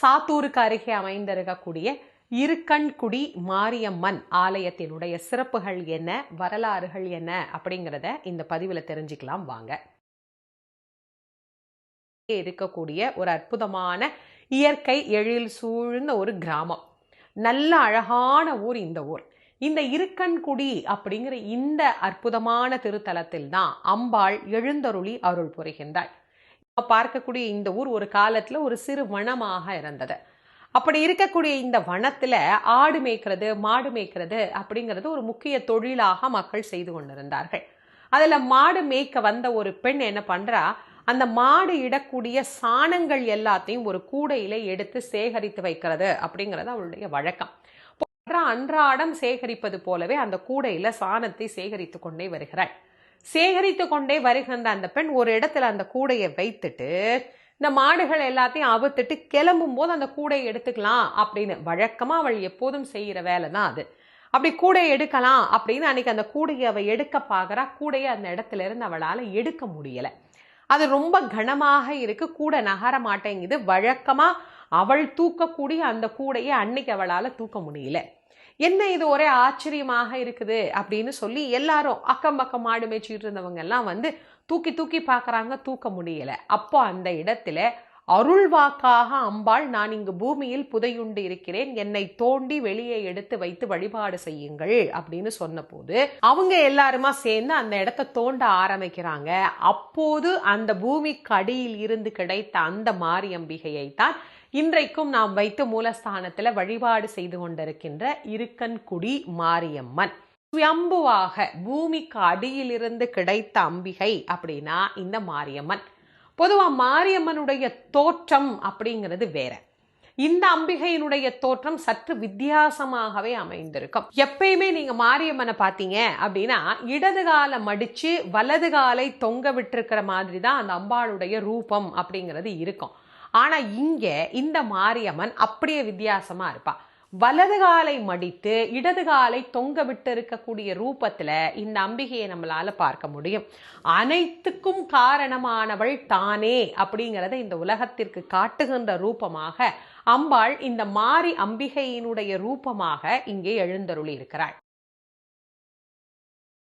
சாத்தூருக்கு அருகே அமைந்திருக்கக்கூடிய இருக்கண்குடி மாரியம்மன் ஆலயத்தினுடைய சிறப்புகள் என்ன வரலாறுகள் என்ன அப்படிங்கிறத இந்த பதிவில் தெரிஞ்சுக்கலாம் வாங்க. இருக்கக்கூடிய ஒரு அற்புதமான இயற்கை எழில் சூழ்ந்த ஒரு கிராமம். நல்ல அழகான ஊர் இந்த ஊர். இந்த இருக்கன்குடி அப்படிங்கிற இந்த அற்புதமான திருத்தலத்தில் தான் அம்பாள் எழுந்தருளி அருள் புரிகின்றாள். பார்க்கக்கூடிய இந்த ஊர் ஒரு காலத்துல ஒரு சிறு வனமாக இருந்தது. அப்படி இருக்கக்கூடிய இந்த வனத்துல ஆடு மேய்க்கிறது மாடு மேய்க்கிறது அப்படிங்கிறது ஒரு முக்கிய தொழிலாக மக்கள் செய்து கொண்டிருந்தார்கள். அதுல மாடு மேய்க்க வந்த ஒரு பெண் என்ன பண்றா அந்த மாடு இடக்கூடிய சாணங்கள் எல்லாத்தையும் ஒரு கூடையில எடுத்து சேகரித்து வைக்கிறது அப்படிங்கிறது அவளுடைய வழக்கம். அன்றாடம் சேகரிப்பது போலவே அந்த கூடையில சாணத்தை சேகரித்து கொண்டே வருகிறாள். சேகரித்து கொண்டே வருகின்ற அந்த பெண் ஒரு இடத்துல அந்த கூடையை வைத்துட்டு இந்த மாடுகள் எல்லாத்தையும் அவுத்துட்டு கிளம்பும் போது அந்த கூடையை எடுத்துக்கலாம் அப்படின்னு வழக்கமாக அவள் எப்போதும் செய்கிற வேலை தான் அது. அப்படி கூடையை எடுக்கலாம் அப்படின்னு அன்னைக்கு அந்த கூடையை அவள் எடுக்க பார்க்குறா. கூடையை அந்த இடத்துல இருந்து அவளால் எடுக்க முடியலை. அது ரொம்ப கனமாக இருக்கு. கூடை நகர மாட்டேங்குது. வழக்கமாக அவள் தூக்கக்கூடிய அந்த கூடையை அன்னைக்கு அவளால் தூக்க முடியல. என்ன இது ஒரே ஆச்சரியமாக இருக்குது அப்படின்னு சொல்லி எல்லாரும் அக்கம் பக்கம் மாடு மேய்ச்சிட்டு இருந்தவங்க எல்லாம் வந்து தூக்கி தூக்கி பார்க்குறாங்க தூக்க முடியல. அப்போ அந்த இடத்துல அருள்வாக்காக அம்பாள் நான் இங்கு பூமியில் புதையுண்டு இருக்கிறேன். என்னை தோண்டி வெளியே எடுத்து வைத்து வழிபாடு செய்யுங்கள் அப்படின்னு சொன்னபோது அவங்க எல்லாருமா சேர்ந்து அந்த இடத்த தோண்ட ஆரம்பிக்கிறாங்க. அப்போது அந்த பூமிக்கு அடியில் இருந்து கிடைத்த அந்த மாரியம்பிகையை தான் இன்றைக்கும் நாம் வைத்து மூலஸ்தானத்துல வழிபாடு செய்து கொண்டிருக்கின்ற இருக்கன்குடி மாரியம்மன். சுயம்புவாக பூமிக்கு அடியிலிருந்து கிடைத்த அம்பிகை அப்படின்னா இந்த மாரியம்மன். பொதுவாக மாரியம்மனுடைய தோற்றம் அப்படிங்கிறது வேற. இந்த அம்பிகையினுடைய தோற்றம் சற்று வித்தியாசமாகவே அமைந்திருக்கும். எப்பயுமே நீங்க மாரியம்மனை பார்த்தீங்க அப்படின்னா இடது காலை மடிச்சு வலது காலை தொங்க விட்டுருக்கிற மாதிரி தான் அந்த அம்பாளுடைய ரூபம் அப்படிங்கிறது இருக்கும். ஆனா இங்க இந்த மாரியம்மன் அப்படியே வித்தியாசமா இருப்பா. வலது காலை மடித்து இடது காலை தொங்க விட்டு இருக்கக்கூடிய ரூபத்துல இந்த அம்பிகையை நம்மளால பார்க்க முடியும். அனைத்துக்கும் காரணமானவள் தானே அப்படிங்கிறத இந்த உலகத்திற்கு காட்டுகின்ற ரூபமாக அம்பாள் இந்த மாரி அம்பிகையினுடைய ரூபமாக இங்கே எழுந்தருளி இருக்கிறாள்